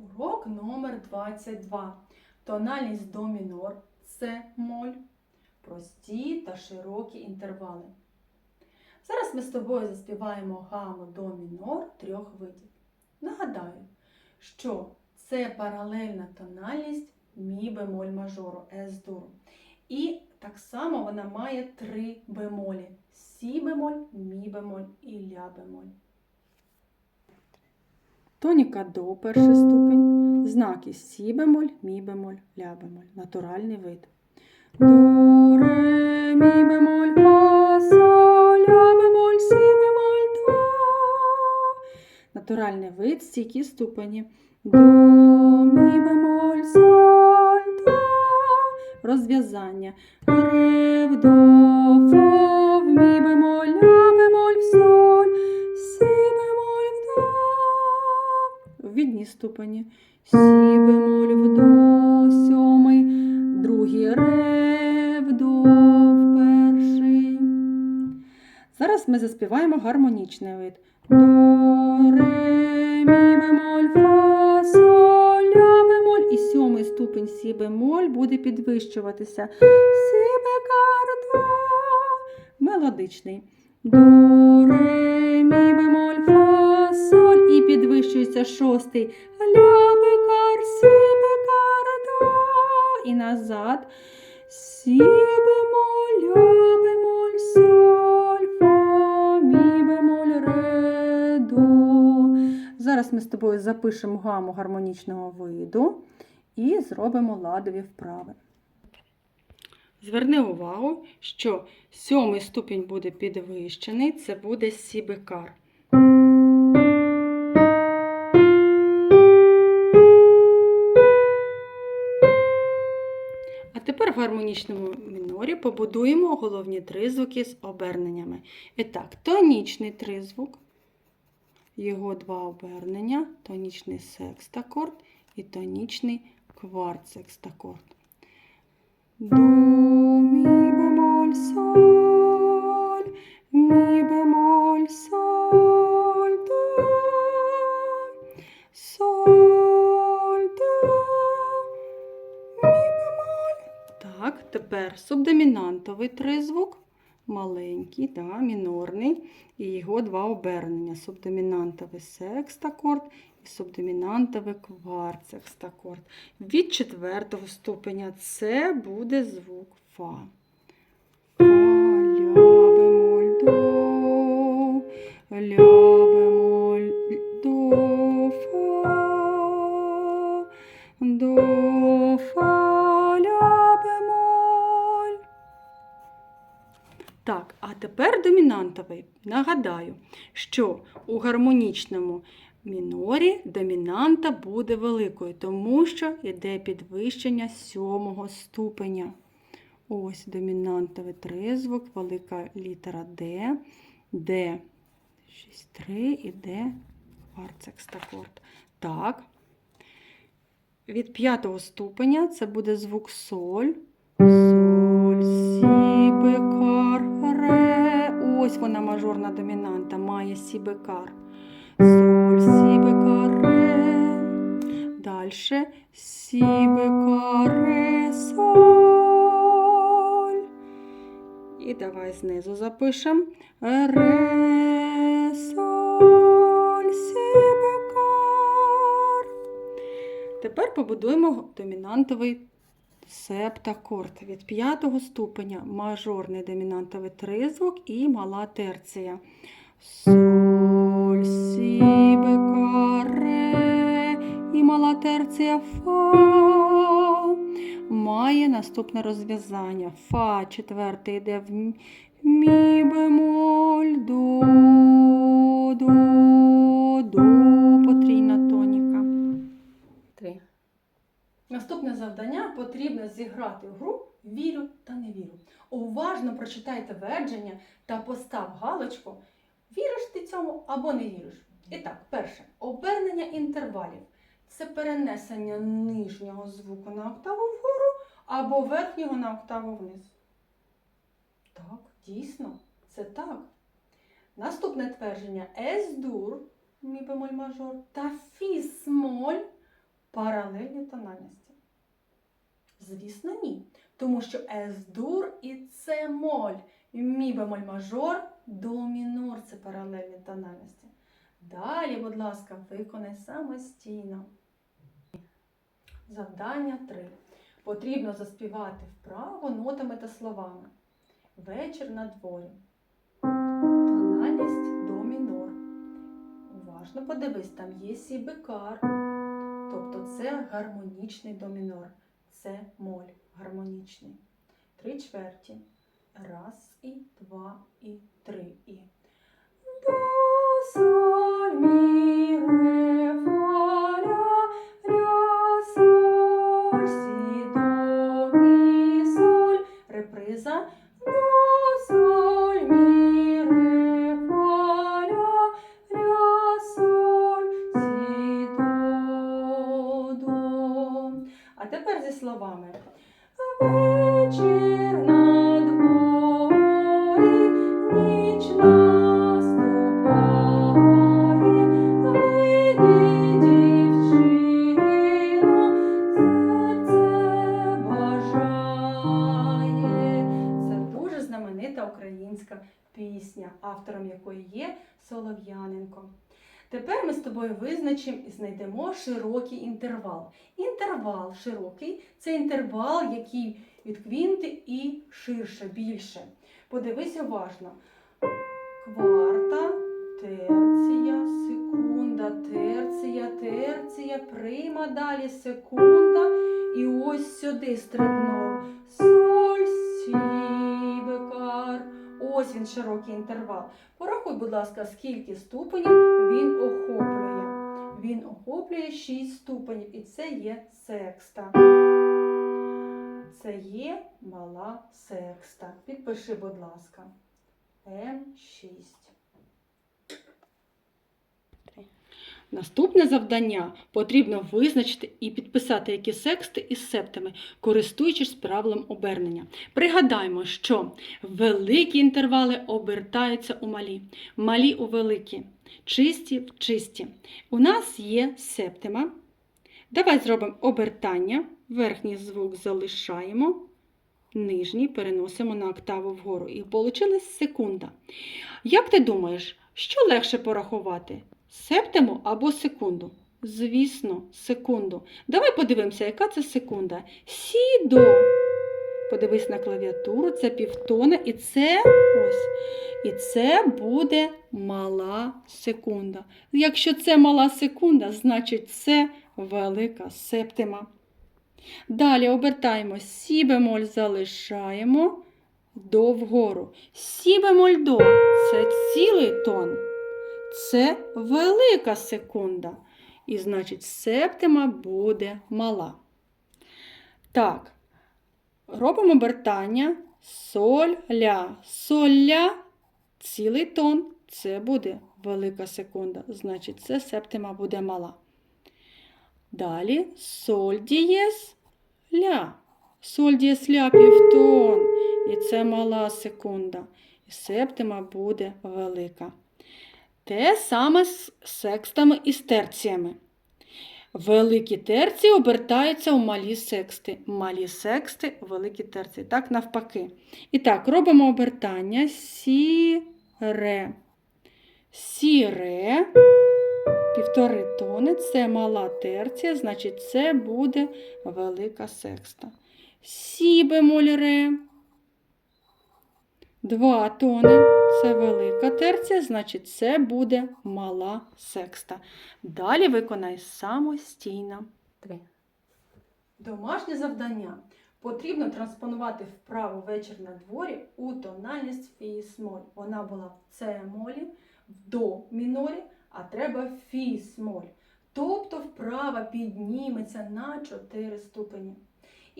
Урок номер 22. Тональність до мінор це моль. Прості та широкі інтервали. Зараз ми з тобою заспіваємо гаму до мінор трьох видів. Нагадаю, що це паралельна тональність мі бемоль мажору С дуру. І так само вона має три бемолі: сі бемоль, мі бемоль і ля бемоль. Тоніка до перший ступінь, знаки сі бемоль, мі бемоль, ля бемоль, натуральний вид. До, ре, мі бемоль, фа, соль, ля бемоль, сі бемоль, до. Натуральний вид, стійкі ступені. До, мі бемоль, соль, до. Розв'язання. Ре, в, до, фа, в, мі бемоль, ля ступені. Сі бемоль в до, сьомий, другий ре в до, перший. Зараз ми заспіваємо гармонічний вид. До, ре, мі бемоль, фа, соль, ля бемоль. І сьомий ступень сі бемоль буде підвищуватися. Сі бекар, до, мелодичний. До, ре, мі бемоль, фа, соль. Підвищується шостий. Ля, бекар, сі, бекар, до. І назад. Сі бемоль, ля бемоль, соль, фа, мі бемоль, ре, до. Зараз ми з тобою запишемо гаму гармонічного виду і зробимо ладові вправи. Зверни увагу, що сьомий ступінь буде підвищений, це буде сібекар. Гармонічному мінорі побудуємо головні тризвуки з оберненнями. І так, тонічний тризвук, його два обернення, тонічний секстакорд і тонічний кварт-секстакорд. До, мі бемоль, соль, тепер субдомінантовий тризвук, маленький, да, мінорний, і його два обернення. Субдомінантовий секстакорд і субдомінантовий кварт-секстакорд. Від четвертого ступеня це буде звук Фа. Фа, ля, бемоль, до, ля, бемоль, а тепер домінантовий. Нагадаю, що у гармонічному мінорі домінанта буде великою, тому що йде підвищення сьомого ступеня. Ось домінантовий тризвук, велика літера Д, Д 6-3 і Д кварцекстакорд. Так. Від п'ятого ступеня це буде звук соль. Ось вона мажорна домінанта, має сі бекар. Соль, сі, бекар, ре. Дальше сі, ре, соль. І давай знизу запишемо. Ре, соль, сі, бекар. Тепер побудуємо домінантовий септакорд. Від п'ятого ступеня мажорний домінантовий тризвук і мала терція. Соль, сі, бекар, ре і мала терція фа. Має наступне розв'язання. Фа четвертий йде в мі бемоль, зіграти в гру Вірю та не вірю. Уважно прочитай твердження та постав галочку, віриш ти цьому або не віриш. І так, перше, обернення інтервалів це перенесення нижнього звуку на октаву вгору або верхнього на октаву вниз. Так, дійсно, це так. Наступне твердження С-дур, мі бемоль мажор, та фі смоль паралельні тональності? Звісно, ні. Тому що С-дур і С моль. Мі бемоль мажор, до мінор це паралельні тональності. Далі, будь ласка, виконай самостійно. Завдання 3. Потрібно заспівати вправо нотами та словами. Вечір на дворі. Тональність до мінор. Уважно подивись, там є сі бекар. Тобто це гармонічний до мінор. Це моль гармонічний. Три чверті. Раз і два і три словами. Вечір на дворі, ніч наступає, вийди, дівчино, серце бажає. Це дуже знаменита українська пісня, автором якої є Солов'яненко. Тепер ми з тобою визначимо і знайдемо широкий інтервал. Інтервал широкий це інтервал, який від квінти і ширше, більше. Подивись уважно. Кварта, терція, секунда, терція, терція, прима, далі секунда. І ось сюди стрибнув. Соль, сі. Ось він широкий інтервал. Порахуй, будь ласка, скільки ступенів він охоплює. Він охоплює 6 ступенів, і це є секста. Це є мала секста. Підпиши, будь ласка. М6. Наступне завдання потрібно визначити і підписати які сексти із септами, користуючись правилом обернення. Пригадаємо, що великі інтервали обертаються у малі, малі у великі, чисті в чисті. У нас є септима. Давай зробимо обертання. Верхній звук залишаємо, нижній переносимо на октаву вгору. І вийшла секунда. Як ти думаєш, що легше порахувати? Септиму або секунду? Звісно, секунду. Давай подивимося, яка це секунда. Сі до. Подивись на клавіатуру, це півтона, і це ось. І це буде мала секунда. Якщо це мала секунда, значить це велика септима. Далі обертаємо сі бемоль, залишаємо до вгору. Сі бемоль до це цілий тон. Це велика секунда. І значить, септима буде мала. Так, робимо обертання соль ля. Соль ля цілий тон. Це буде велика секунда. Значить, це септима буде мала. Далі соль дієс ля. Соль дієс ля півтон. І це мала секунда. І септима буде велика. Те саме з секстами і з терціями. Великі терції обертаються у малі сексти. Малі сексти великі терції. Так, навпаки. І так, робимо обертання сі, ре. Сі, ре. Півтори тони. Це мала терція, значить, це буде велика секста. Сі бемоль ре. Два тони це велика терція, значить, це буде мала секста. Далі виконай самостійно. Домашнє завдання. Потрібно транспонувати вправу вечір на дворі у тональність фі-смоль. Вона була в С-молі, в до мінорі, а треба фі-смоль. Тобто вправа підніметься на 4 ступені.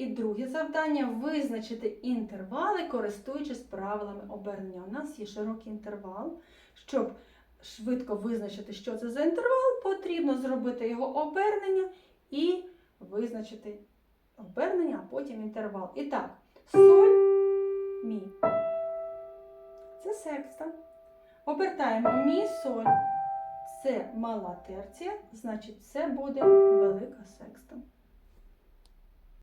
І друге завдання визначити інтервали, користуючись правилами обернення. У нас є широкий інтервал. Щоб швидко визначити, що це за інтервал, потрібно зробити його обернення і визначити обернення, а потім інтервал. І так, соль, мі. Це секста. Обертаємо мі, соль. Це мала терція, значить це буде велика.